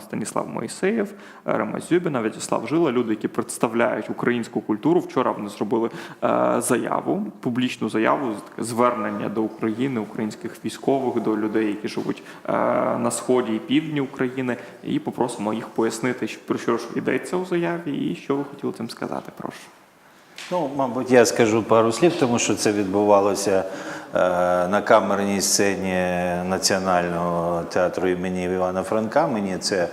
саме Станіслав Моїсеєв, Рема Зюбіна, В'ячеслав Жила, люди, які представляють українську культуру. Вчора вони зробили е, заяву, публічну заяву, звернення до України, українських військових, до людей, які живуть е, на сході і півдні України, і попросимо їх пояснити, про що ж йдеться у заяві, і що ви хотіли цим сказати. Прошу. Ну, мабуть, я скажу пару слів, тому що це відбувалося е, на камерній сцені Національного театру імені Івана Франка. Мені це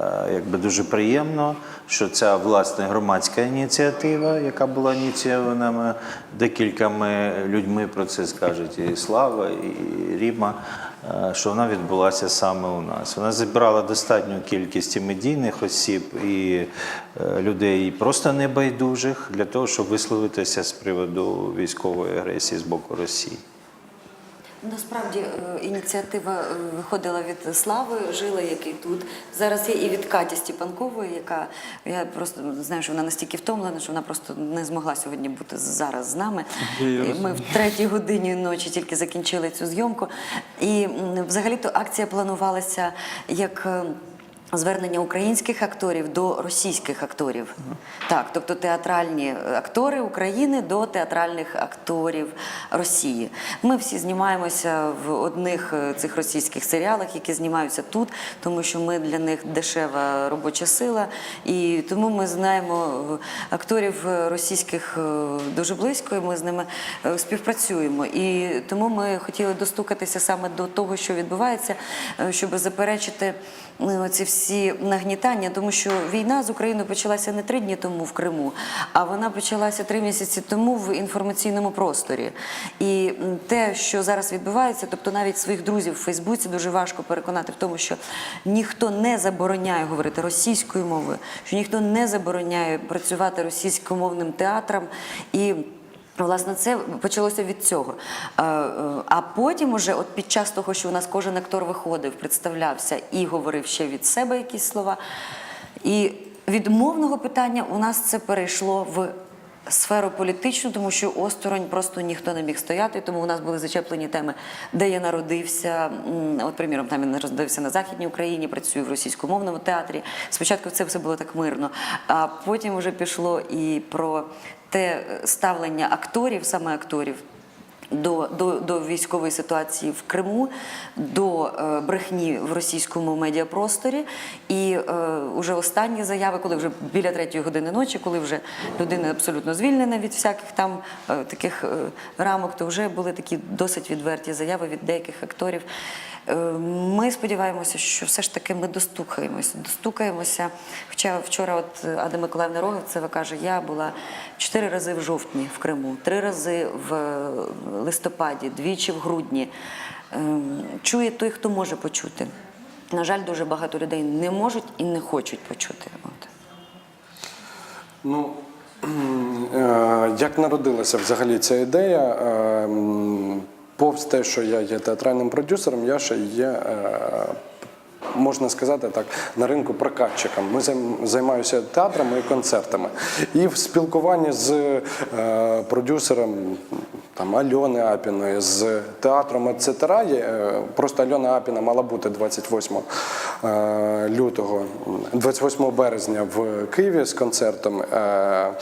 е, якби дуже приємно, що ця власне громадська ініціатива, яка була ініційована декількома людьми, про це скажуть і Слава, і Ріма. Е, Що вона відбулася саме у нас. Вона зібрала достатню кількість і медійних осіб і е, людей просто небайдужих для того, щоб висловитися з приводу військової агресії з боку Росії. Насправді е, ініціатива е, виходила від Слави Жила, який тут зараз є, і від Каті Степанкової, яка я просто знаю, що вона настільки втомлена, що вона просто не змогла сьогодні бути зараз з нами. І Ми в третій годині ночі тільки закінчили цю зйомку. І взагалі-то акція планувалася як. Е, Звернення українських акторів до російських акторів, так, тобто театральні актори України до театральних акторів Росії. Ми всі знімаємося в одних е, цих російських серіалах, які знімаються тут, тому що ми для них дешева робоча сила, і тому ми знаємо е, акторів е, російських е, дуже близько. і Ми з ними е, співпрацюємо. І тому ми хотіли достукатися саме до того, що відбувається, е, щоб заперечити е, ці всі нагнітання, тому що війна з Україною почалася не три дні тому в Криму, а вона почалася три місяці тому в інформаційному просторі. І те, що зараз відбувається, тобто навіть своїх друзів в Фейсбуці дуже важко переконати в тому, що ніхто не забороняє говорити російською мовою, що ніхто не забороняє працювати російськомовним театрам і. Власне, це почалося від цього. Е, е, А потім, уже, от під час того, що у нас кожен актор виходив, представлявся і говорив ще від себе якісь слова. І від мовного питання у нас це перейшло в сферу політичну, тому що осторонь просто ніхто не міг стояти. Тому у нас були зачеплені теми, де я народився. От, приміром, там я народився на Західній Україні, працюю в російськомовному театрі. Спочатку це все було так мирно, а потім вже пішло і про те ставлення акторів, саме акторів. До, до, до військової ситуації в Криму, до е, брехні в російському медіапросторі. І е, уже останні заяви, коли вже біля третьої години ночі, коли вже людина абсолютно звільнена від всяких там е, таких е, рамок, то вже були такі досить відверті заяви від деяких акторів. Е, Ми сподіваємося, що все ж таки ми достукаємося. Достукаємося. Хоча вчора, от Ада Миколаївна Рогавцева каже, я була чотири рази в жовтні в Криму, три рази в листопаді, двічі в грудні. Ем, Чує той, хто може почути. На жаль, дуже багато людей не можуть і не хочуть почути. От. Ну, е, як народилася взагалі ця ідея? Повз те, що я є театральним продюсером, я ще є, е, можна сказати так, на ринку прокатчиком. Ми займ- займаюся театрами і концертами. І в спілкуванні з е, продюсером там, Альони Апіної, з театром «Ецетера», просто Альона Апіна мала бути 28 е, лютого, 28 березня в Києві з концертом. Е,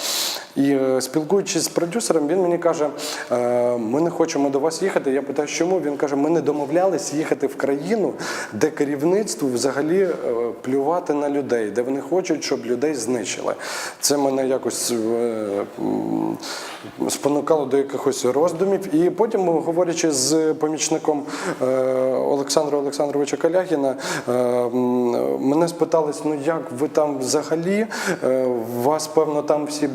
І е, спілкуючись з продюсером, він мені каже: е, ми не хочемо до вас їхати. Я питаю, чому? Він каже: ми не домовлялись їхати в країну, де керівництву взагалі е, плювати на людей, де вони хочуть, щоб людей знищили. Це мене якось спонукало до якихось роздумів. І потім, говорячи з помічником Олександра Олександровича Калягіна, мене спитались, ну як ви там взагалі? Е, Вас, певно, там всі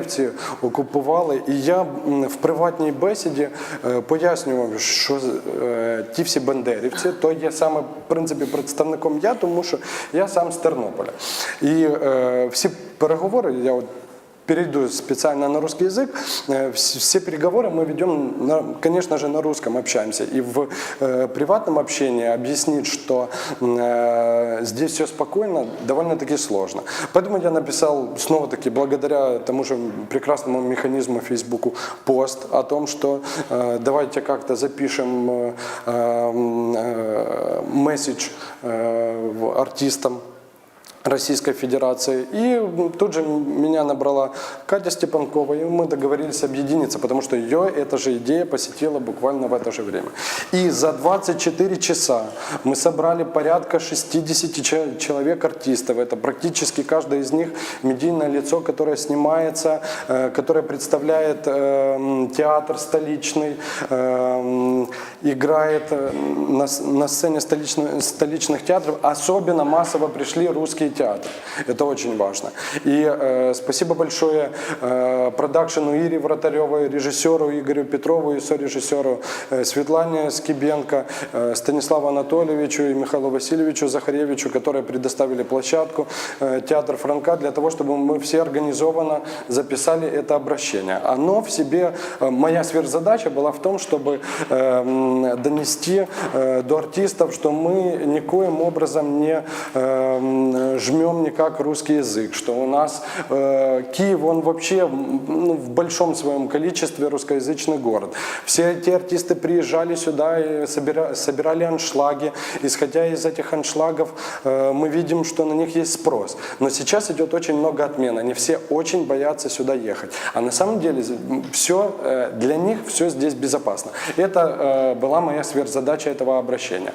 бандерівці окупували. І я в приватній бесіді е, пояснював, що е, ті всі бандерівці, то є саме в принципі представником я, тому що я сам з Тернополя. І е, всі переговори, я от перейду специально на русский язык. Э, вс- Все переговоры мы ведем, на- конечно же, на русском общаемся. И в э, приватном общении объяснить, что э, здесь все спокойно, довольно-таки сложно. Поэтому я написал, снова-таки, благодаря тому же прекрасному механизму Фейсбуку, пост о том, что э, давайте как-то запишем э, э, месседж э, артистам, Российской Федерации. И тут же меня набрала Катя Степанкова, и мы договорились объединиться, потому что ее эта же идея посетила буквально в это же время. И за 24 часа мы собрали порядка 60 че- человек артистов. Это практически каждый из них медийное лицо, которое снимается, э, которое представляет э, театр столичный, э, играет на, сцене столичных театров. Особенно массово пришли русские театры. Это очень важно. И э, спасибо большое э, продакшену Ире Вратаревой, режиссеру Игорю Петрову и сорежиссеру э, Светлане Скибенко, э, Станиславу Анатольевичу и Михаилу Васильевичу Захаревичу, которые предоставили площадку э, Театр Франка для того, чтобы мы все организованно записали это обращение. Оно в себе, э, моя сверхзадача была в том, чтобы э, донести э, до артистов, что мы никоим образом не э, жмем никак русский язык, что у нас э, Киев, он вообще ну, в большом своем количестве русскоязычный город. Все эти артисты приезжали сюда и собира- собирали аншлаги. Исходя из этих аншлагов, э, мы видим, что на них есть спрос. Но сейчас идет очень много отмен. Они все очень боятся сюда ехать. А на самом деле все для них все здесь безопасно. Это э, была моя сверхзадача этого обращения.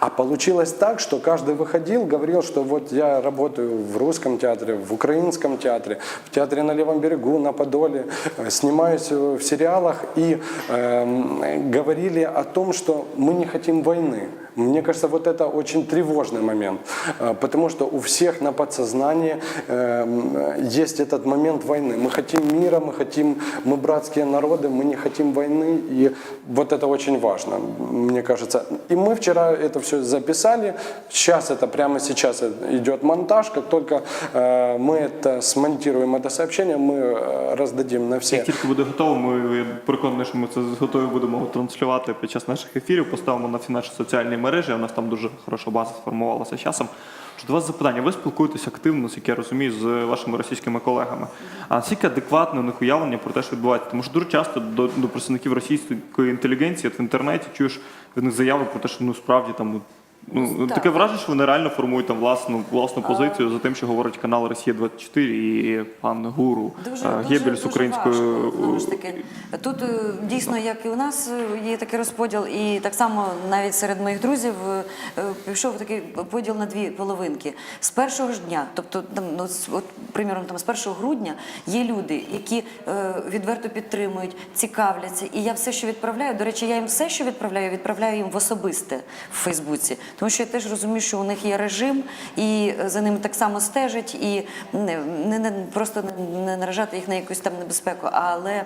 А получилось так, что каждый выходил, говорил, что вот я работаю в русском театре, в украинском театре, в театре на Левом берегу, на Подоле, э, снимаюсь э, в сериалах и эм, говорили о том, что мы не хотим войны. Мне кажется, вот это очень тревожный момент, э, потому что у всех на подсознании эм, есть этот момент войны. Мы хотим мира, мы хотим, мы братские народы, мы не хотим войны, и вот это очень важно, мне кажется. И мы вчера это все записали, сейчас это прямо сейчас идет монтаж, как только э, мы это смонтируем это сообщение, мы э, раздадим на все. Як тільки буде готово, ми я переконаний, що ми це готові будемо транслювати під час наших ефірів. Поставимо на всі наші соціальні мережі. У нас там дуже хороша база сформувалася часом. Що до вас запитання? Ви спілкуєтесь активно, як я розумію, з вашими російськими колегами. А наскільки адекватне у них уявлення про те, що відбувається? Тому що дуже часто до, до представників російської інтелігенції от в інтернеті чуєш від них заяви про те, що ну справді там. Ну, Так. таке враження, що вони реально формують там власну власну позицію за тим, що говорить канал Росія 24 і пан Гуру Дуже, е, дуже, Гебель з дуже важко, ж таки. Тут е, дійсно, як і у нас е, є такий розподіл, і так само навіть серед моїх друзів е, е, пішов такий поділ на дві половинки. З першого ж дня, тобто там, ну, от, приміром, там, з 1 грудня є люди, які е, відверто підтримують, цікавляться. І я все, що відправляю, до речі, я їм все, що відправляю, відправляю їм в особисте в Фейсбуці. Тому що я теж розумію, що у них є режим, і е, за ними так само стежать, і не, не, не просто не, наражати їх на якусь там небезпеку. Але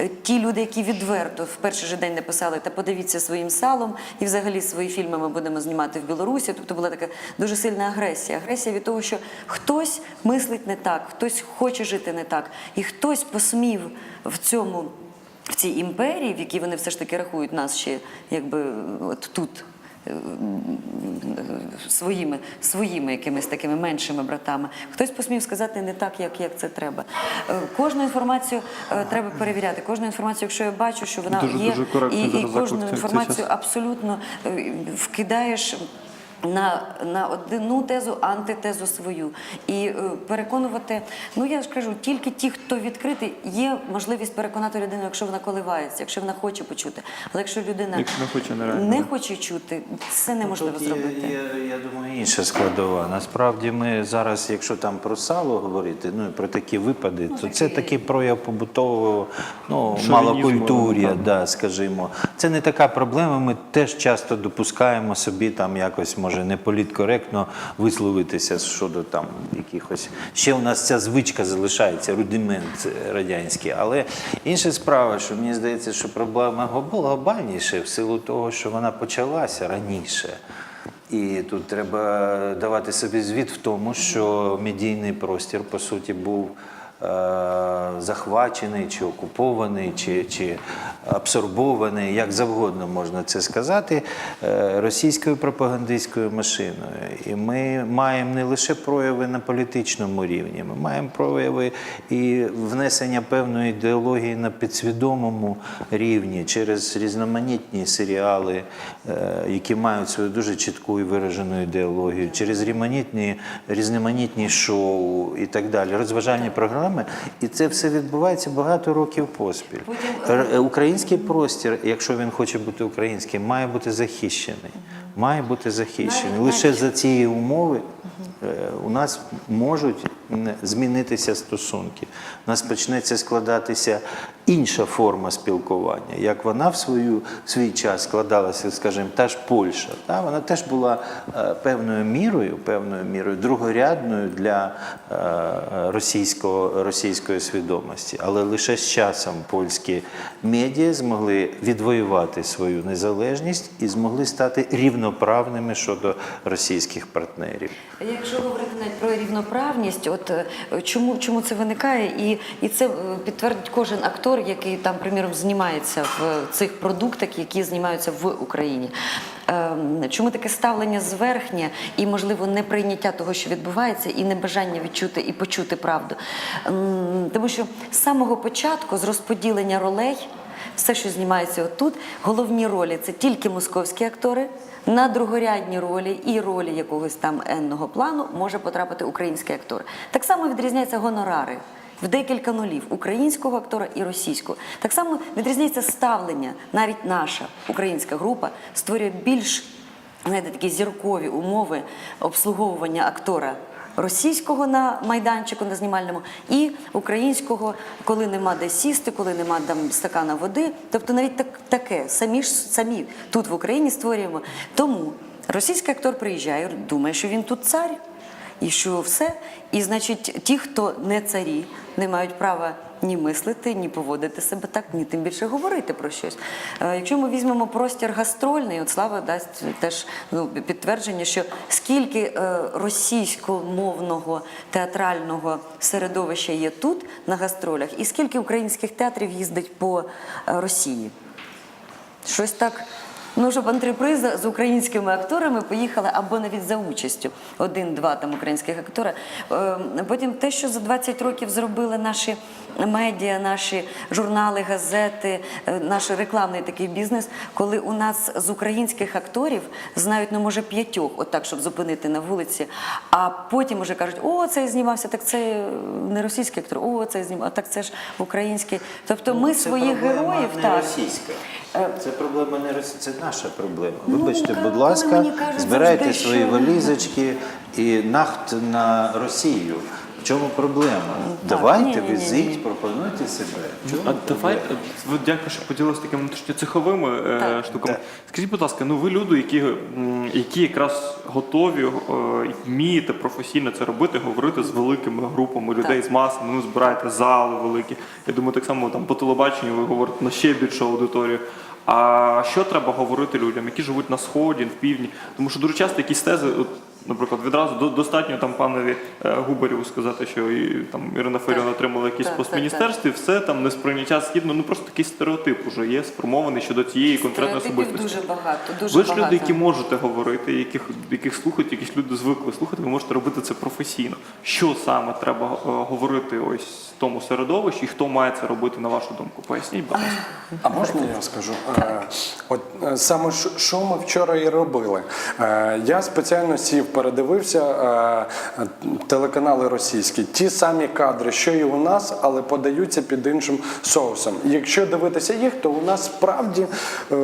е, ті люди, які відверто в перший же день написали, та подивіться своїм салом, і взагалі свої фільми ми будемо знімати в Білорусі. Тобто була така дуже сильна агресія. Агресія від того, що хтось мислить не так, хтось хоче жити не так, і хтось посмів в цьому. В цій імперії, в якій вони все ж таки рахують нас ще якби от тут своїми, своїми якимись такими меншими братами. Хтось посмів сказати не так, як, як це треба. Е, Кожну інформацію е, треба перевіряти. Кожну інформацію, якщо я бачу, що вона Дуже- є, дуже і, і кожну інформацію абсолютно е, вкидаєш. На, на одну тезу, антитезу свою і е, переконувати. Ну я ж кажу, тільки ті, хто відкритий, є можливість переконати людину, якщо вона коливається, якщо вона хоче почути. Але якщо людина Якщо не хоче, не хоче чути, це неможливо Тут зробити. Є, я думаю, інша складова. Насправді ми зараз, якщо там про сало говорити, ну і про такі випади, то це такий прояв побутового ну, малокультур'я, да, скажімо. Це не така проблема. Ми теж часто допускаємо собі там якось, може, не політкоректно висловитися щодо там якихось. Ще у нас ця звичка залишається, рудимент радянський. Але інша справа, що мені здається, що проблема була глобальніше в силу того, що вона почалася раніше. І тут треба давати собі звіт в тому, що медійний простір, по суті, був захвачений, чи окупований, чи, чи абсорбований, як завгодно можна це сказати, е, російською пропагандистською машиною. І ми маємо не лише прояви на політичному рівні, ми маємо прояви і внесення певної ідеології на підсвідомому рівні через різноманітні серіали, е, які мають свою дуже чітку і виражену ідеологію, через різноманітні, різноманітні шоу і так далі, розважальні програми. І це все відбувається багато років поспіль. Е, Український простір, якщо він хоче бути українським, має бути захищений. Має бути захищений. Лише за цієї умови е, у нас можуть змінитися стосунки. У нас почнеться складатися інша форма спілкування, як вона в свою в свій час складалася, скажімо, та ж Польща. Та? Вона теж була е, певною мірою, певною мірою другорядною для е, російського, російської свідомості. Але лише з часом польські медіа змогли відвоювати свою незалежність і змогли стати рівноправними щодо російських партнерів. Якщо говорити навіть про рівноправність, от е, чому, чому це виникає, і, і це е, підтвердить кожен актор, який там, приміром, знімається в цих продуктах, які знімаються в Україні. Ем, Чому таке ставлення зверхнє і, можливо, неприйняття того, що відбувається, і небажання відчути і почути правду? Тому що з самого початку, з розподілення ролей, все, що знімається отут, головні ролі це тільки московські актори. На другорядні ролі і ролі якогось там енного плану може потрапити український актор. Так само відрізняються гонорари в декілька нулів українського актора і російського. Так само відрізняється ставлення. Навіть наша українська група створює більш знаєте, такі зіркові умови обслуговування актора російського на майданчику на знімальному і українського, коли нема де сісти, коли нема там стакана води. Тобто навіть так, таке самі ж самі тут в Україні створюємо. Тому російський актор приїжджає, думає, що він тут цар. І що все, і значить, ті, хто не царі, не мають права ні мислити, ні поводити себе так, ні тим більше говорити про щось. Е, Якщо ми візьмемо простір гастрольний, от Слава дасть теж ну, підтвердження, що скільки е, російськомовного театрального середовища є тут на гастролях, і скільки українських театрів їздить по е, Росії. Щось так. Ну, щоб антреприза з українськими акторами поїхала або навіть за участю один-два там українських актора. Потім те, що за 20 років зробили наші медіа, наші журнали, газети, е, наш рекламний такий бізнес, коли у нас з українських акторів знають, ну може п'ятьох, отак, щоб зупинити на вулиці, а потім уже кажуть, о, цей знімався, так це е, не російський актор, о, цей знімав, так це ж український. Тобто ми своїх героїв не так. російська. Це проблема не російська, це наша проблема. Ну, Вибачте, будь ласка, збирайте свої валізочки і нахт на Росію. Чому проблема? Давайте, ні-ні-ні-ні. пропонуйте себе. В чому А давай, проблема? ви дякую, що поділилися такими внутрішньоцеховими е, Так. штуками. Скажіть, будь ласка, ну ви люди, які, м, які якраз готові е, і вмієте професійно це робити, говорити з великими групами людей, з масами, ну збираєте зали великі. Я думаю, так само там по телебаченню ви говорите на ще більшу аудиторію. А що треба говорити людям, які живуть на сході, в півдні? Тому що дуже часто якісь тези, от, наприклад, відразу до- достатньо там панові е, Губарєву сказати, що і там Ірина Фаріон отримала якийсь Так, пост так, міністерстві, все там несприйняття східно. Ну просто такий стереотип уже є сформований щодо цієї конкретної особистості. дуже багато. Дуже Ви ж багато. люди, які можете говорити, яких, яких слухають, якісь люди звикли слухати, ви можете робити це професійно. Що саме треба е, говорити ось в тому середовищі, і хто має це робити, на вашу думку? Поясніть, будь ласка. А можна я скажу? Е, От саме що- що ми вчора і робили. Я спеціально сів, передивився е, телеканали російські, ті самі кадри, що і у нас, але подаються під іншим соусом. Якщо дивитися їх, то у нас справді е,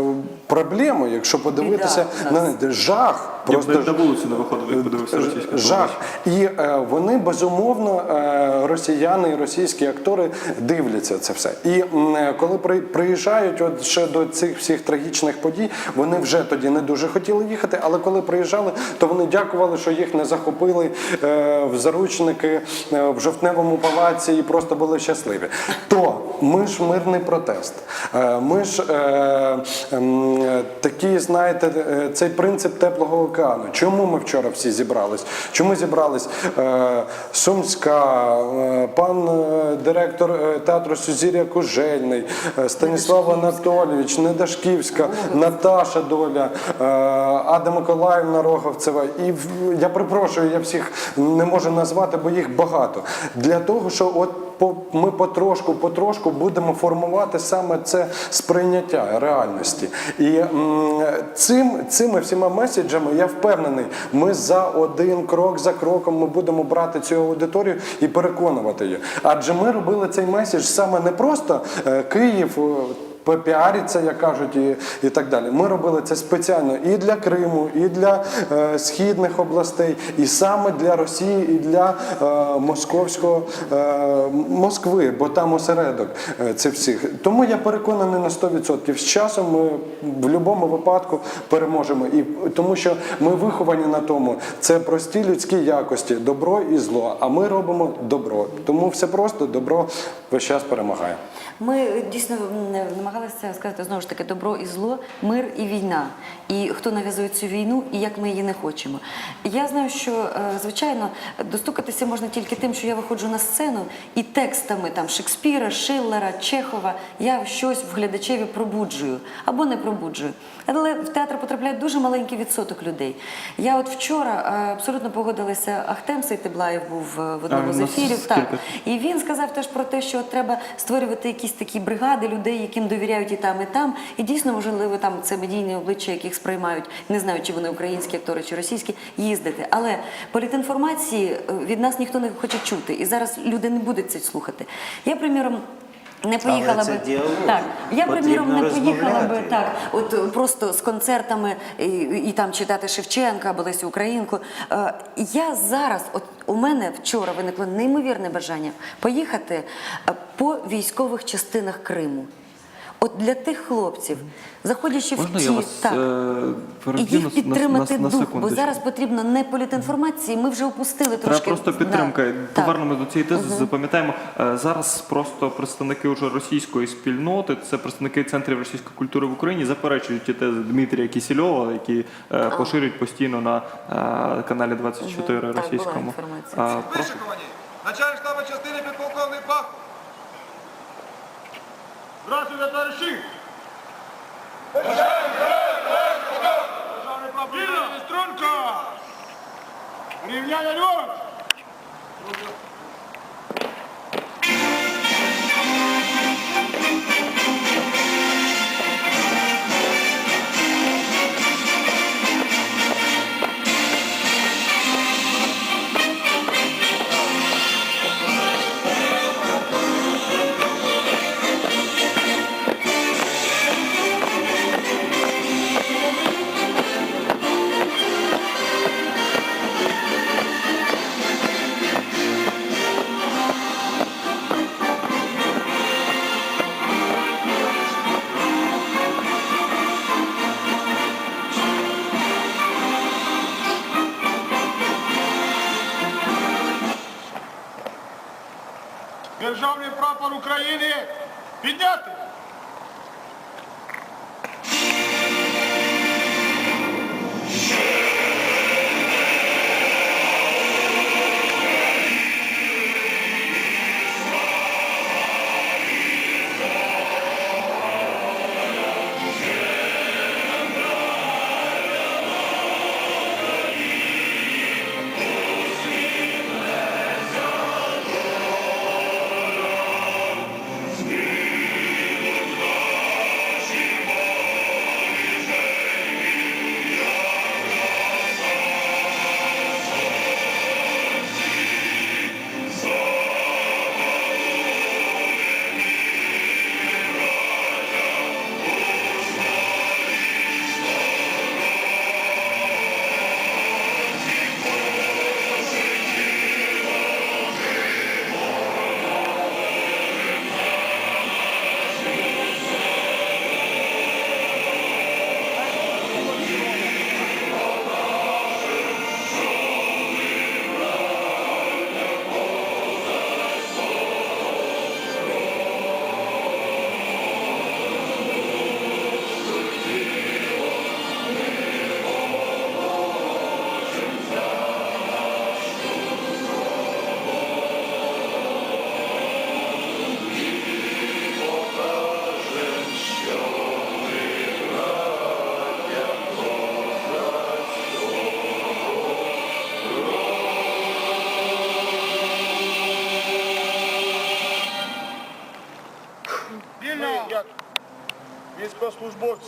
проблема, якщо подивитися на жах. Я б Просто навіть на вулицю не виходив, подивився російську Жах. І е, вони безумовно, е, росіяни і російські актори дивляться це все. І е, коли при, приїжджають от ще до цих всіх трагічних подій, вони вже тоді не дуже хотіли їхати, але коли приїжджали, то вони дякували. Дякували, що їх не захопили е, в заручники е, в жовтневому палаці і просто були щасливі. То ми ж мирний протест. Е, Ми ж ем, такі, знаєте, цей принцип теплого океану. Чому ми вчора всі зібрались? Чому зібрались Сумська, пан директор театру Сузір'я Кужельний, Станіслав Анатолійович, Недашківська, Наташа Доля, Ада Миколаївна Роговцева. І я перепрошую, я всіх не можу назвати, бо їх багато. Для того, що от ми потрошку, потрошку будемо формувати саме це сприйняття реальності. І цим, цими всіма меседжами я впевнений, ми за один крок за кроком ми будемо брати цю аудиторію і переконувати її. Адже ми робили цей меседж саме не просто е, Київ. Попіариться, як кажуть, і, і так далі. Ми робили це спеціально і для Криму, і для е, східних областей, і саме для Росії, і для е, московського е, Москви, бо там осередок е, цих всіх. Тому я переконаний на 100%. З часом ми в будь-якому випадку переможемо. І тому що ми виховані на тому, це прості людські якості, добро і зло. А ми робимо добро. Тому все просто добро весь час перемагає. Ми дійсно намагалися сказати знову ж таки добро і зло, мир і війна. І хто нав'язує цю війну, і як ми її не хочемо. Я знаю, що е, звичайно достукатися можна тільки тим, що я виходжу на сцену і текстами там Шекспіра, Шиллера, Чехова я щось в глядачеві пробуджую або не пробуджую. Але в театр потрапляє дуже маленький відсоток людей. Я от вчора е, абсолютно погодилася. Ахтем Сейтеблаєв був е, в одному з ефірів. Так. І він сказав теж про те, що треба створювати якісь такі бригади людей, яким довіряють і там, і там. І дійсно, можливо, там це медійні обличчя, яких сприймають, не знаю, чи вони українські актори, чи російські, їздити. Але політінформації е, від нас ніхто не хоче чути. І зараз люди не будуть це слухати. Я, приміром. Не поїхала це би діалог. так. Я приміром не поїхала би так. От е, просто з концертами і, і там читати Шевченка або Лесю Українку. Е, Я зараз, от у мене вчора виникло неймовірне бажання поїхати е, по військових частинах Криму. От для тих хлопців, заходячи Можна в ті я вас так, е, і їх на, підтримати на, на, на дух, бо зараз потрібно не політінформації. Ми вже опустили Треба трошки просто підтримка. Да, так. Повернемось до цієї тези. Запам'ятаємо е, зараз. Просто представники уже російської спільноти, це представники центрів російської культури в Україні, заперечують ті тези Дмитрія Кісільова, які е, поширюють постійно на е, каналі 24 Мгм. Так, була російському. інформація. Е, прошу. Вишикувані! Начальник штабу частини підполковник Пахов! та товариші! Державний прапор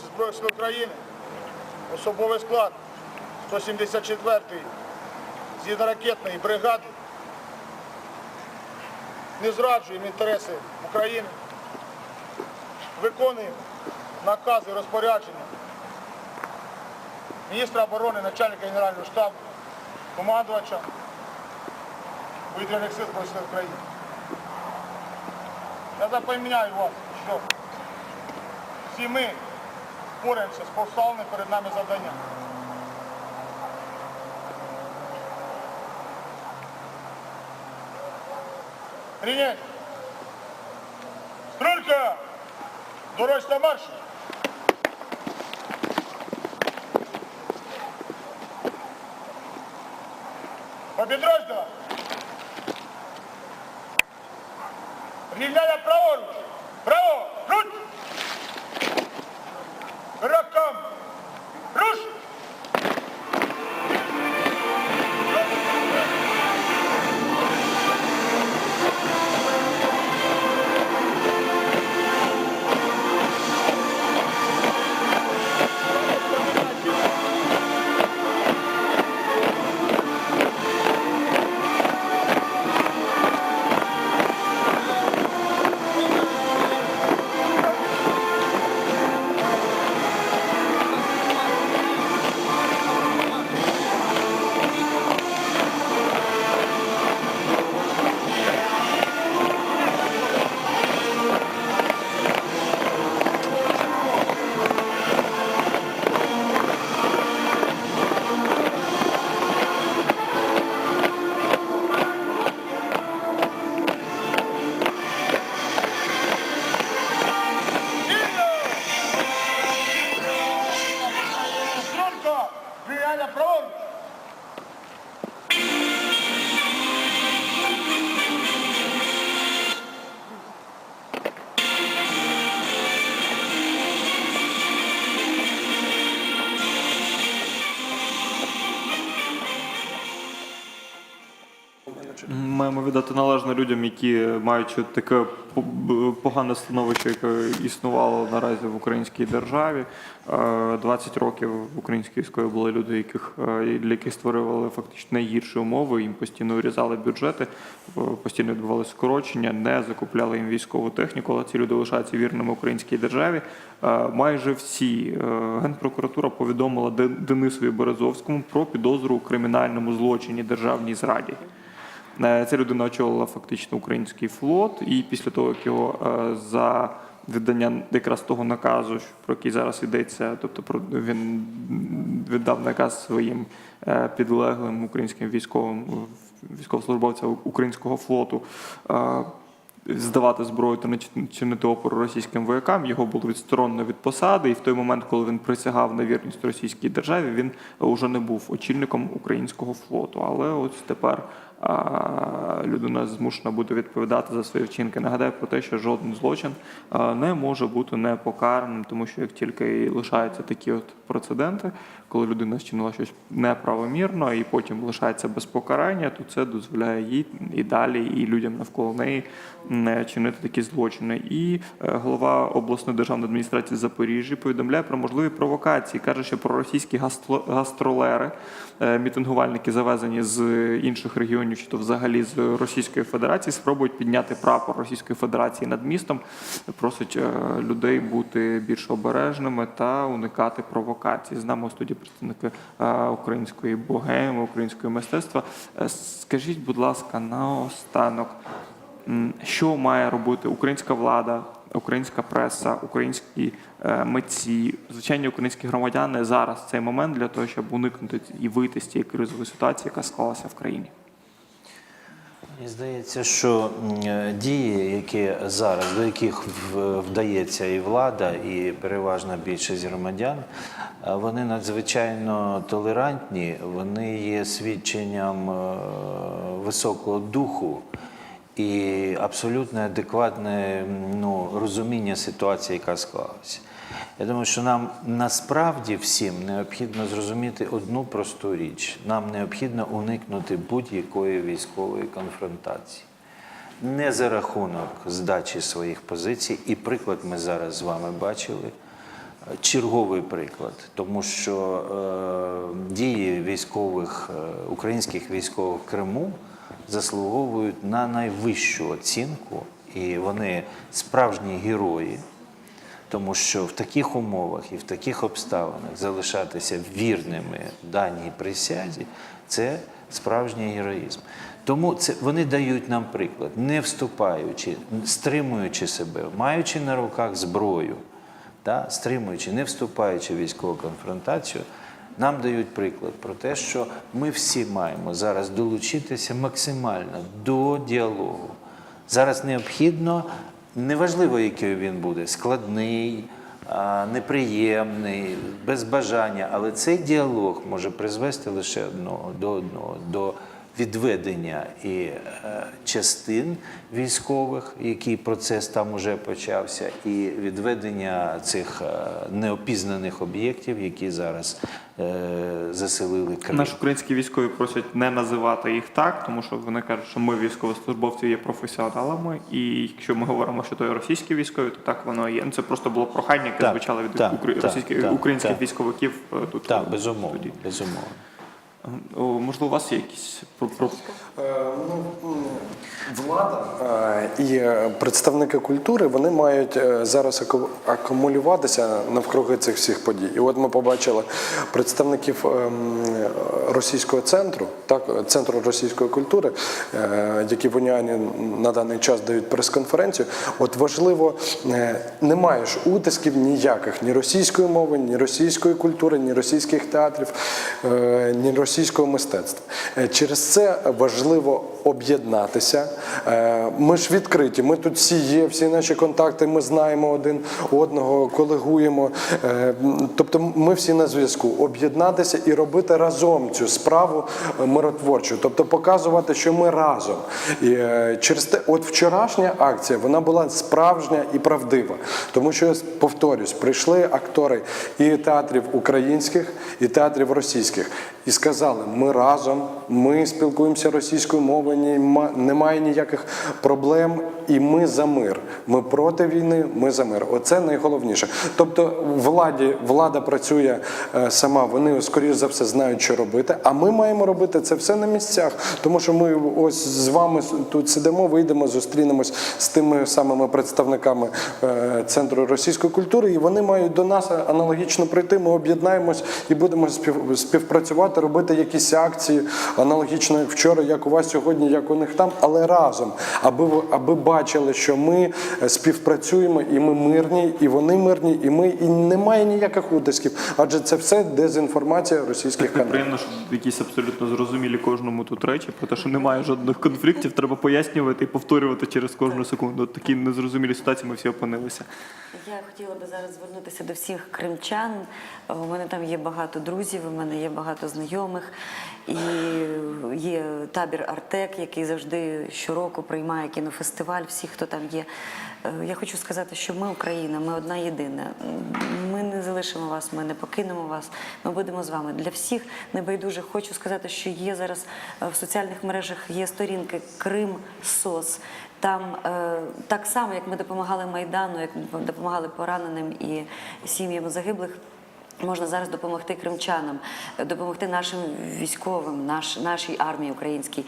Збройних сил України, особовий склад 174-ї зенітно-ракетної бригади. Не зраджуємо інтереси України, виконуємо накази розпорядження міністра оборони, начальника Генерального штабу, командувача повітряних сил Збройних сил України. Я запевняю вас, що всі ми впораємося з поставленим перед нами завданням. Принять! Стрелька! Дорожься марш! Победражда! Віддати належне людям, які маючи таке по- погане становище, яке існувало наразі в українській державі. Е, 20 років в українській військові були люди, яких е, для яких створювали фактично найгірші умови. Їм постійно урізали бюджети, е, постійно відбувалися скорочення, не закупляли їм військову техніку, але ці люди лишаються вірними українській державі. Е, Майже всі Е, генпрокуратура повідомила Де- Денисові Березовському про підозру у кримінальному злочині державній зраді. Е, Ця людина очолила фактично український флот, і після того, як його е, за віддання якраз того наказу, про який зараз йдеться, тобто про він віддав наказ своїм е, підлеглим українським військовим військовослужбовцям українського флоту. Е, Здавати зброю та не чинити опору російським воякам його було відсторонено від посади, і в той момент, коли він присягав на вірність російській державі, він вже не був очільником українського флоту. Але ось тепер людина змушена буде відповідати за свої вчинки. Нагадаю про те, що жоден злочин не може бути непокараним, тому що як тільки і лишаються такі от прецеденти, коли людина зчинила щось неправомірно і потім лишається без покарання, то це дозволяє їй і далі, і людям навколо неї не чинити такі злочини. І е, голова обласної державної адміністрації Запоріжжя повідомляє про можливі провокації. каже, що проросійські гастролери, е, мітингувальники, завезені з інших регіонів, чи то взагалі з Російської Федерації, спробують підняти прапор Російської Федерації над містом, просить е, людей бути більш обережними та уникати провокацій. З нами у студії представники української богеми, українського мистецтва. Скажіть, будь ласка, наостанок. Що має робити українська влада, українська преса, українські е, митці, звичайні українські громадяни зараз цей момент для того, щоб уникнути і вийти з цієї кризової ситуації, яка склалася в країні? Мені здається, що е, дії, які зараз, до яких вдається і влада, і переважна більшість громадян, е, вони надзвичайно толерантні, вони є свідченням високого духу і абсолютно адекватне ну, розуміння ситуації, яка склалася. Я думаю, що нам насправді всім необхідно зрозуміти одну просту річ: нам необхідно уникнути будь-якої військової конфронтації. Не за рахунок здачі своїх позицій, і приклад ми зараз з вами бачили. черговий приклад, тому що е, дії військових е, українських військових в Криму заслуговують на найвищу оцінку, і вони справжні герої. Тому що в таких умовах і в таких обставинах залишатися вірними даній присязі це справжній героїзм. Тому це вони дають нам приклад, не вступаючи, стримуючи себе, маючи на руках зброю, да, стримуючи, не вступаючи в військову конфронтацію, нам дають приклад про те, що ми всі маємо зараз долучитися максимально до діалогу. Зараз необхідно, неважливо, який він буде, складний, неприємний, без бажання, але цей діалог може призвести лише одного до одного до відведення і е, частин військових, який процес там уже почався, і відведення цих е, неопізнаних об'єктів, які зараз заселили Крим. Наші українські військові просять не називати їх так, тому що вони кажуть, що ми військовослужбовці є професіоналами, і якщо ми говоримо, що то є російські військові, то так воно є. Ну, Це просто було прохання, яке звучало від так, укр- так, російських так, українських так. військовиків е, тут. Так, безумовно, студії. безумовно. О, Можливо, у вас є якісь. Е, ну, Влада е, і е, представники культури вони мають е, зараз акумулюватися навкруги цих всіх подій. І от ми побачили представників ем, російського центру, так центру російської культури, е, які в Уніані на даний час дають прес-конференцію. От важливо, е, немає ж утисків ніяких ні російської мови, ні російської культури, ні російських театрів, е, ні російського мистецтва. Е, Через це важливо об'єднатися. Е, Ми ж відкриті. Ми тут всі є, всі наші контакти. Ми знаємо один одного, колегуємо. Е, Тобто, ми всі на зв'язку. Об'єднатися і робити разом цю справу миротворчу, тобто показувати, що ми разом. І через те, от вчорашня акція вона була справжня і правдива, тому що повторюсь, прийшли актори і театрів українських, і театрів російських, і сказали: ми разом, ми спілкуємося російською мовою, немає ніяких проблем, і ми за мир. Ми проти війни, ми за мир. Оце найголовніше. Тобто, владі влада працює е, сама. Вони скоріш за все знають, що робити. А ми маємо робити це все на місцях, тому що ми ось з вами тут сидимо, вийдемо, зустрінемось з тими самими представниками е, центру російської культури, і вони мають до нас аналогічно прийти. Ми об'єднаємось і будемо спів, співпрацювати, робити якісь акції аналогічно як вчора, як у вас сьогодні, як у них там, але разом, аби аби бачили, що ми е, співпрацюємо, і ми мирні, і вони мирні, і ми і немає ніяких утисків, адже це все дезінформація російських каналів. Неприємно, що якісь абсолютно зрозумілі кожному тут речі, про те, що немає жодних конфліктів, треба пояснювати і повторювати через кожну секунду. Такі незрозумілі ситуації ми всі опинилися. Я хотіла би зараз звернутися до всіх кримчан. У мене там є багато друзів, у мене є багато знайомих, і є табір Артек, який завжди щороку приймає кінофестиваль. Всі, хто там є. Е, Я хочу сказати, що ми Україна, ми одна єдина. Ми не залишимо вас, ми не покинемо вас. Ми будемо з вами. Для всіх небайдуже хочу сказати, що є зараз е, в соціальних мережах є сторінки Крим СОС. Там е, так само, як ми допомагали Майдану, як ми допомагали пораненим і сім'ям загиблих. Можна зараз допомогти кримчанам, допомогти нашим військовим, наш, нашій армії українській.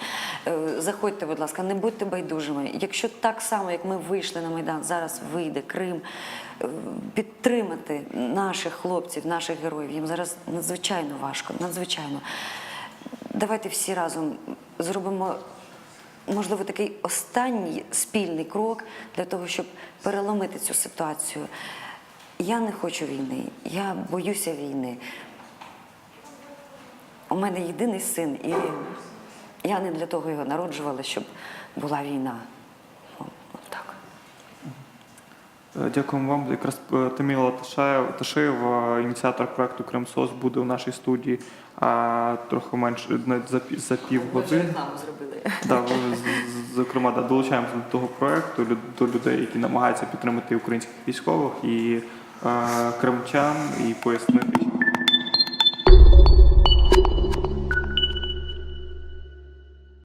Е, Заходьте, будь ласка, не будьте байдужими. Якщо так само, як ми вийшли на Майдан, зараз вийде Крим, е, підтримати наших хлопців, наших героїв. Їм зараз надзвичайно важко, надзвичайно. Давайте всі разом зробимо можливо, такий останній спільний крок для того, щоб переломити цю ситуацію. Я не хочу війни, я боюся війни. У мене єдиний син, і я не для того його народжувала, щоб була війна. Так. Е, Дякуємо вам. Якраз е, Таміла Ташаєва, Ташеєва, ініціатор проекту Кремсос, буде у нашій студії а, трохи менше за, за. Рекламу зробили. Да, зокрема, да, долучаємося до того проекту до людей, які намагаються підтримати українських військових і е, кримчан, і пояснити,